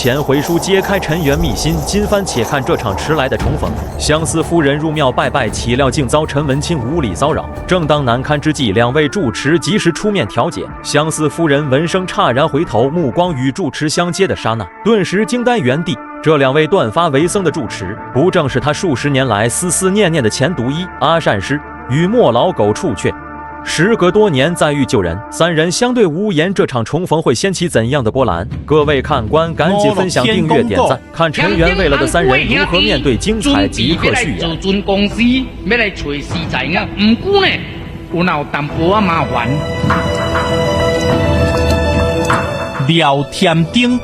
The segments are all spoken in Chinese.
前回书揭开陈元秘辛，今番且看这场迟来的重逢。相思夫人入庙拜拜，岂料竟遭陈文清无理骚扰。正当难堪之际，两位住持及时出面调解。相思夫人闻声诧然回头，目光与住持相接的刹那，顿时惊呆原地。这两位断发为僧的住持，不正是他数十年来思思念念的前独一阿善师与莫老狗处却？时隔多年再遇旧人，三人相对无言。这场重逢会掀起怎样的波澜？各位看官，赶紧分享、订阅、点赞，看陈元为了的三人如何面对精彩，即刻续演。准公司要来找食材啊，唔过呢，有闹淡薄啊麻烦。聊天讲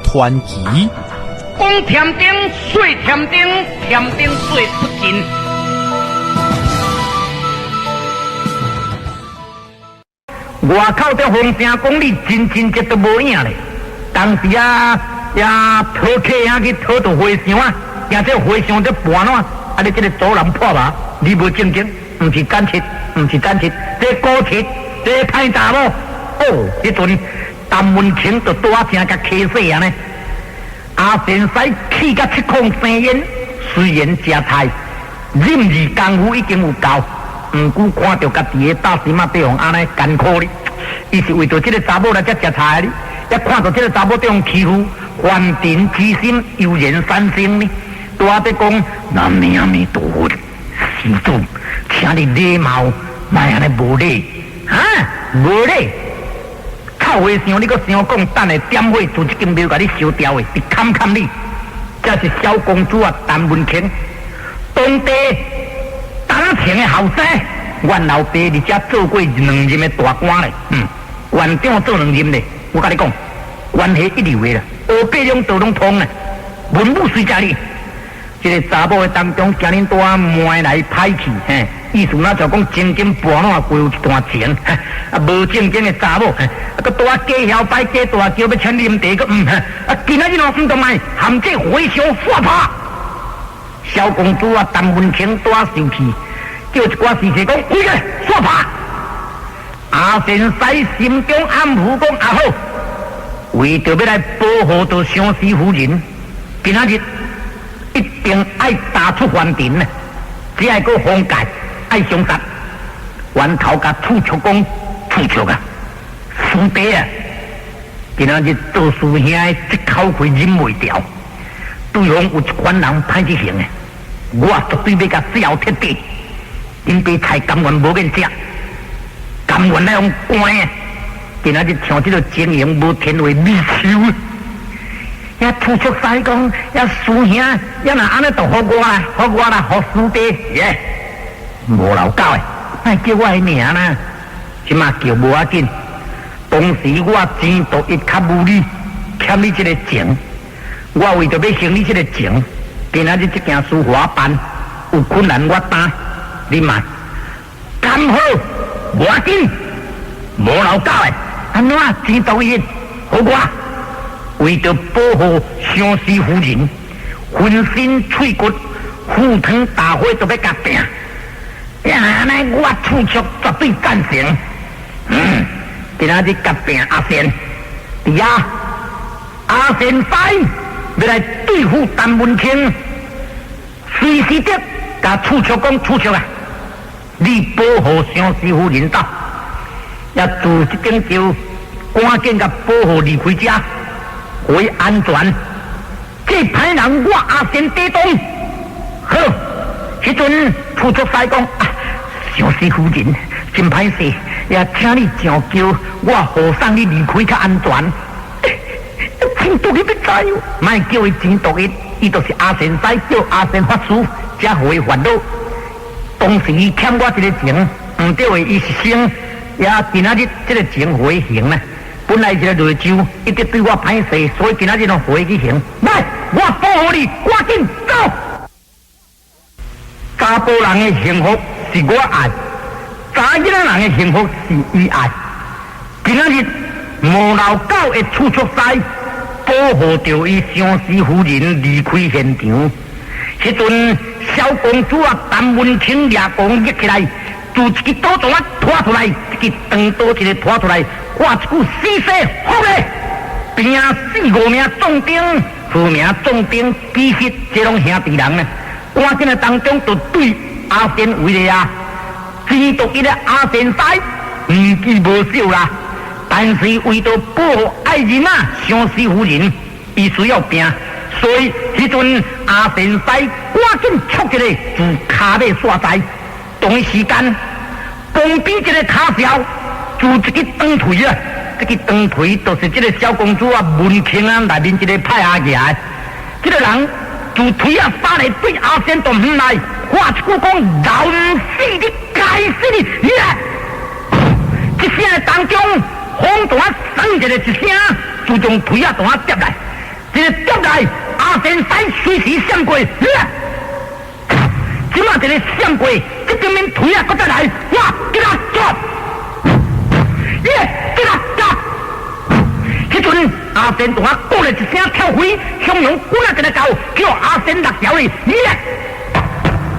甜丁，水甜丁，甜丁水不尽。外口这风声讲你真真节都无影咧，当时啊也讨客啊去讨到和尚啊，惊这和尚在搬哪，啊你这个做人破吧，你无正经，唔是干切，唔是干切，这高切，这太大咯。哦，迄阵陈文清就大声甲客死啊呢，阿先生气甲七孔生烟，虽然食菜，任意功夫已经有够。唔过看到家己的大心啊，对方安尼艰苦哩，伊是为着即个查某来才食菜哩。一看到即个查某对方欺负，还庭之心油然三生呢。大得讲，南无阿弥陀佛，施主，请你礼貌，卖安尼无礼，啊，无礼。靠和尚，你搁想讲，等下点火就一根庙，甲你烧掉的，你堪堪你？这是小公主啊，陈文清，当地。打钱的后生，阮老爸伫遮做过两任的大官嘞，嗯，院长做两任嘞。我甲你讲，关系一流的啦，二八两都拢通嘞。文武随家哩，这个查某的当中，今日多卖来歹去，嘿，意思那就讲真金半两归有一段钱，啊，无正经的查某，啊，个多假嚣摆假大叫要请啉茶个，嗯，啊，今仔日喏唔同卖，含这回乡发怕。小公主啊，陈文清多受气。叫一寡事实讲，回去说法。阿先生心中暗抚讲，阿好，为着要来保护到相思夫人，今仔日一定爱打出还庭呢。只爱个封盖，爱相杀，冤头甲吐出讲，吐出啊，师弟啊，今仔日做师兄这口气忍未掉，对方有一款人歹之行的，我绝对要甲小铁底。因比菜甘愿无免食，甘愿那样关啊！今仔日像这个经营无天为秘书，也吐出西讲，也师兄，也那安尼都好我啦，好我啦，好师弟耶！无老狗诶，哎叫我名啦，即马叫无要紧。当时我钱都一卡无你，欠你这个情，我为着要还你这个情，今仔日这件书法班有困难我担。你嘛，咁好，无要紧，无老狗诶，安怎钱多一，好过，为着保护相思夫人，浑身脆骨，赴汤蹈火都要甲拼，呀，那我出出绝对赞成。嗯，今仔日甲拼阿贤，呀，阿贤仔要来对付陈文清，随时的甲出出讲出出啊！你保护相思夫人走，要做一点就赶紧甲保护离开家，为安全。这歹人我阿先抵挡。好，迄阵出出西讲，相思夫人真歹势，也请你上叫我护送你离开较安全。钱毒你不知哟，卖叫伊钱毒伊，伊就是阿先仔叫阿先法师，才会烦恼。当时伊欠我一个情，唔对话伊是生，也今仔日这个情回行呢。本来这个瑞州一直对我歹势，所以今仔日拢回去行。来，我保护你，赶紧走。查甫人的幸福是我爱，查囡仔人的幸福是伊爱。今仔日无老狗的出出赛，保护着伊相思夫人离开现场。迄阵。小公主啊，陈文清也讲一起来，就一个刀从啊拖出来，一个长刀一个拖出来，挂一句死死好嘞，拼四五名壮丁，四名壮丁，其实这拢兄弟人呢。关键的当中，就对阿仙为的啊，只独一个阿仙仔年纪无少啦，但是为着保护爱人啊，相思夫人，伊需要拼，所以迄阵阿仙仔赶紧出一个自卡尾煞在，同一时间旁边一个卡小，就一个长腿啊，这个长腿就是这个小公主啊，文清啊内面一个派阿爷，这个人。就腿啊，杀来对阿仙都唔来，话一句讲，老死的，该死的！耶！一声当中，风大生一个一声，就将腿啊大接来，一个接来，阿仙仔随时闪过，耶！今嘛一个闪过，这边面推啊，搁再来，哇！给他抓，耶！给他抓。迄阵阿仙大过来一声跳飞，向阳滚啊，一个狗叫阿仙六条哩，耶！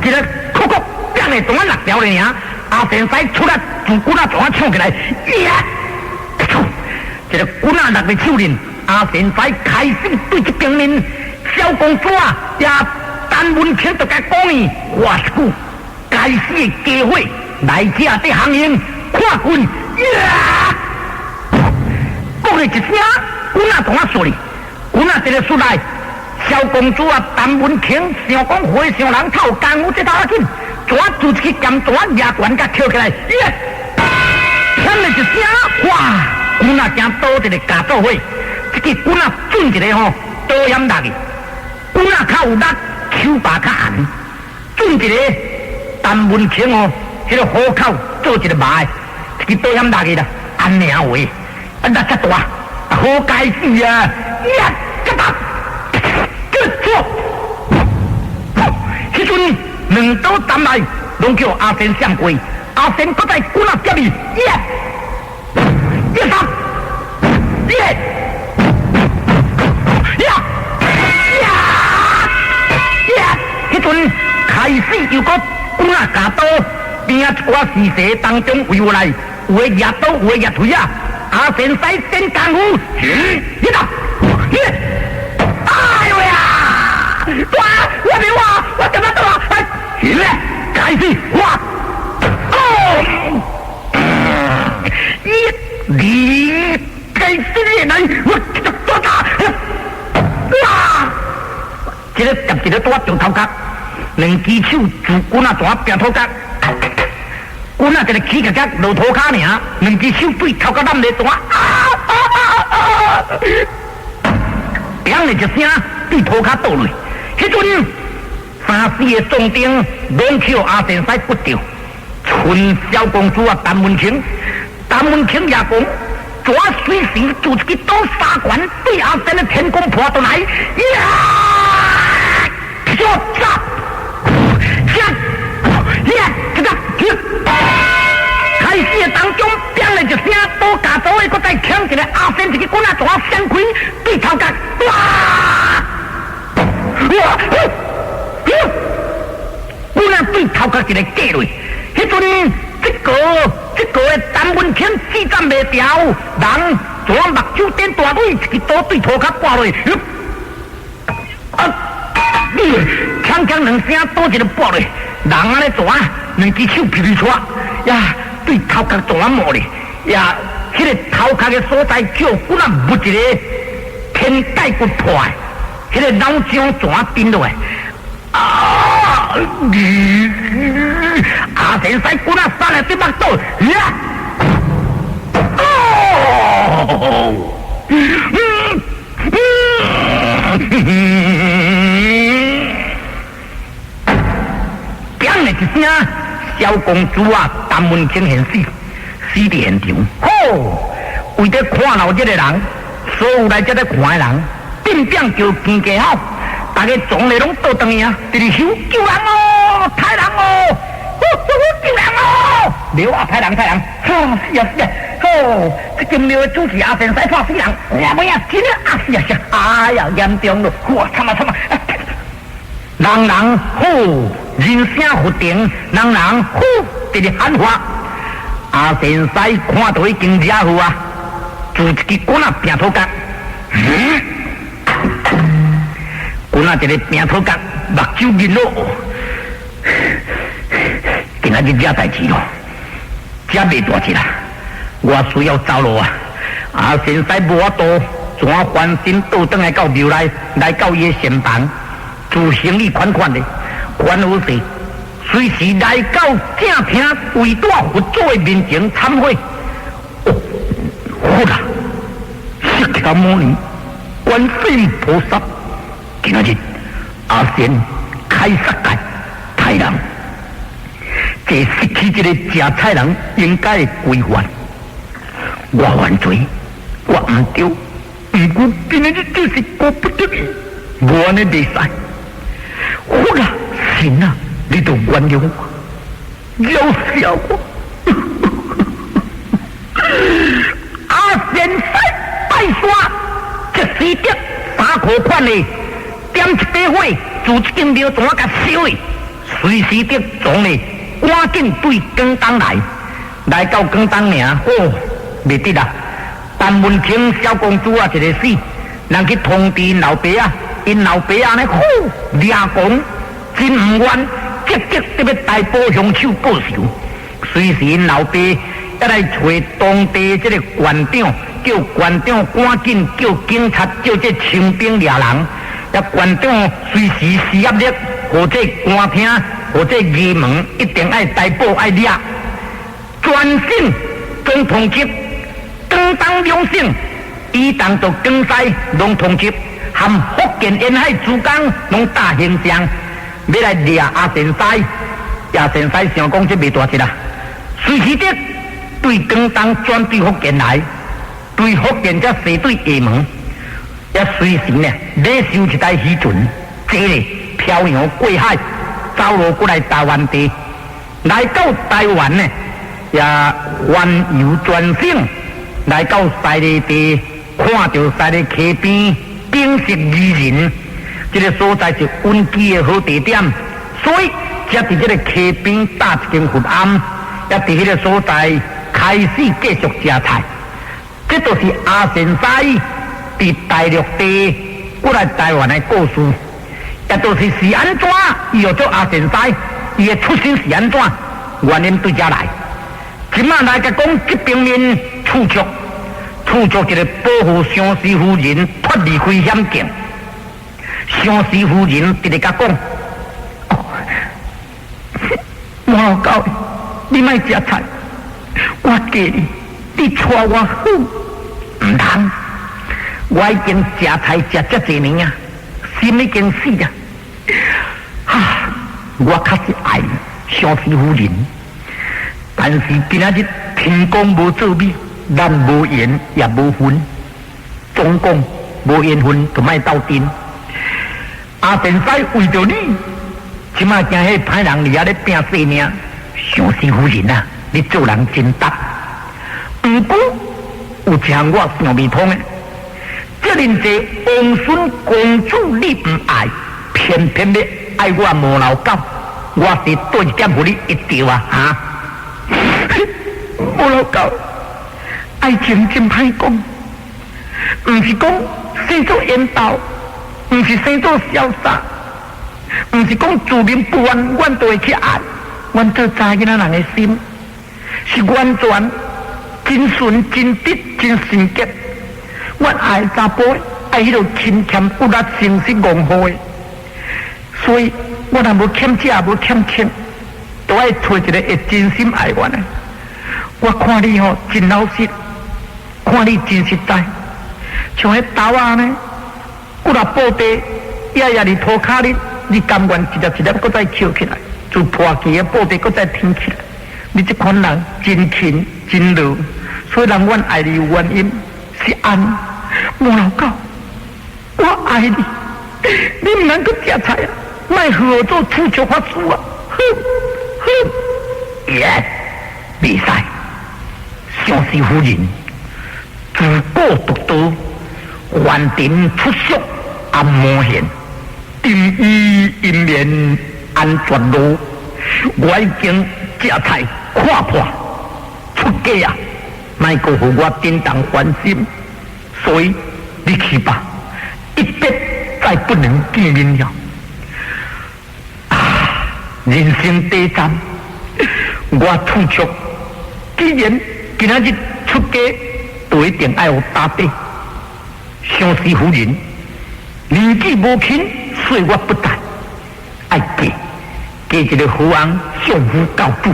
一个哭哭变的大六条哩呀！阿仙仔出来自滚啊，大抢起来，耶！一个滚啊，六个手刃，阿仙仔开始对这边面小公主啊，也单文清就甲讲伊，我是句该死的机会来者的行营，看棍，耶！讲了一声，阮啊同我说哩，阮啊一个出来，小公主啊，陈文清想讲会上人偷干我这头紧，抓住去剑抓牙关甲跳起来，耶！响了一声，哇！阮啊惊多一个假做伙，这个阮啊准一个吼，多险大的，阮啊较有力，手把较硬，准一个陈文清哦，这个虎口做一个麻，这个多险大的啦，安尼啊话。啊，那这大，好该死啊！呀，这打，这错，迄阵两刀斩来，拢叫阿仙上跪，阿仙搁在鼓那接里，耶，耶杀，耶，呀，鼓那加刀，边啊一寡死蛇当中围过来，有诶压刀，有诶压腿啊！阿仙仔真干夫，你打，你，哎呦呀！哇，我别哇，我怎么打？哎，起来，开始哇！哦，你你该死的人，我这个多大？哇！这个夹一个多长头壳，两只手拄棍啊，大扁头壳。我那一个起个脚落土卡尔，两只手对头壳烂在断，啊啊啊啊！响了一声，对土卡倒落。迄阵三四个壮丁拢去阿仙仔不掉，春小公主啊，陈文清，陈文清也讲，抓随时就一个刀杀管对阿仙的天宫破倒来，呀！杀杀杀！开始当中，变了一声，多加多位，搁再抢一个阿仙一个棍啊，大闪开对头角，哇！哇！棍啊对头角一个过落，迄阵这个这个的单文天死战未掉，人左目睭点大腿，一个刀对头壳挂落，啊！锵锵两声，多一个爆落，人安尼大，两只手皮皮出呀！对头壳大毛咧，呀，迄个头壳的所在叫骨啊，不一个天盖骨破，迄个脑浆全顶落来。啊！阿先生骨啊，杀来对目刀，呀！哦！嗯嗯，讲了一声。小公主啊，陈文清现死，死伫现场。吼，为着看到这个人，所有来这个看的人，变变叫惊家好，大家总来拢倒转去啊，直直求救人哦，太人哦，救人哦，刘啊，太人太人，哈，是啊是啊，吼，这间庙的主持阿先生怕死人，呀不呀，真的啊是啊是啊，哎呀严重了，哇，惨啊惨啊！人人呼，人声不定，人人呼，直直喊话。阿先生看到伊经家户啊，就一支棍啊，扁头角。滚啊一个平头角，目睭面落。今仔日惹代志咯，遮未大事啦，我需要走路啊！啊，先使无法度，怎翻身倒转来到庙内，来到伊的身房，做行李款款的，款好势，随时来到正厅为大佛祖的面前忏悔。哦，好啦，释迦牟尼，观世音菩萨，今日阿贤开杀戒，太人。这失去这个食菜人应该的规范，我犯罪，我唔对，不过今日就是过不得，我呢未使。好啦，神啊，你都原谅我，饶恕我。阿先生，拜山，这是的三可款的，点一杯火，做一间庙怎啊甲烧的，随时的总的。赶紧对广东来，来到广东名，哦，未得啦！陈文清小公主啊，一个死，人去通知老爸啊，因老爸啊呢，好俩公真唔愿，积极特别大埔乡手报仇。随时因老爸要来找当地这个县长，叫县长赶紧叫警察叫这清兵俩人，要县长随时施压力，或者官厅。或者衙门一定爱逮捕爱抓，专省总统级，广东两省以当做江西拢通缉，含福建沿海珠江拢大形象，要来抓阿神西，阿神西想讲这未大事啦，随时的对广东转对福建来，对福建则斜对厦门，也随时呢，来收一台渔船，这里漂洋过海。走路过来台湾地，来到台湾呢，也环游全省，来到西里地，看到西里溪边景色宜人，这个所在是温居的好地点，所以才在这个溪边搭一间佛庵，也在这个所在开始继续食菜。这都是阿贤西在大陆地过来台湾的故事。也都是是安怎？伊又做阿贤西，伊的出身是安怎？原因对家来，今晚来讲这边面处决，处决一个保护相思夫人脱离危险境。相思夫人直直甲讲：，我老狗，你卖食菜，我给你，你带我好，唔通，我已经食菜食这几年啊。心已经死了，哈！我确实爱相思夫人，但是今仔日天公无作美，咱无缘也无分，总共无缘分就卖斗阵。阿贤仔为着你，即马惊迄歹人伫遐咧拼性命，相思夫人啊，你做人真达。不过有一项我想未通诶。这人这王孙公主你不爱，偏偏的爱我无老狗，我是对点乎你一条啊！哈，无老狗，爱情真歹讲，不是讲生做缘投，不是生做潇洒，不是讲自命不完，我都会去爱，我做查囡仔人的心，是完全真纯、真直、真纯洁。我爱查甫，爱迄种亲欠不拉诚实憨厚的，所以我若无欠这，无欠欠，都爱找一个会真心爱我的。我看你吼真老实，看你真实在，像迄刀啊呢，骨若布地，夜夜伫涂骹哩，你甘愿一粒一粒搁再捡起来，就破起的布地搁再挺起来。你这款人真勤真劳，所以人阮爱你有原因。是安，我老狗，我爱你，你唔能够食菜啊，卖合作出脚法术啊，哼哼，耶，比赛，相思夫人，自古独多，凡尘出色安无限，定义阴面安全路，我已经食菜看破，出家啊！卖个互我叮当欢心，所以你去吧，一别再不能见面了。啊，人生短暂，我吐出，既然今仔日出家，就一定爱有打底。相思夫人年纪无轻，岁月不待爱嫁，嫁一个好王相夫教子。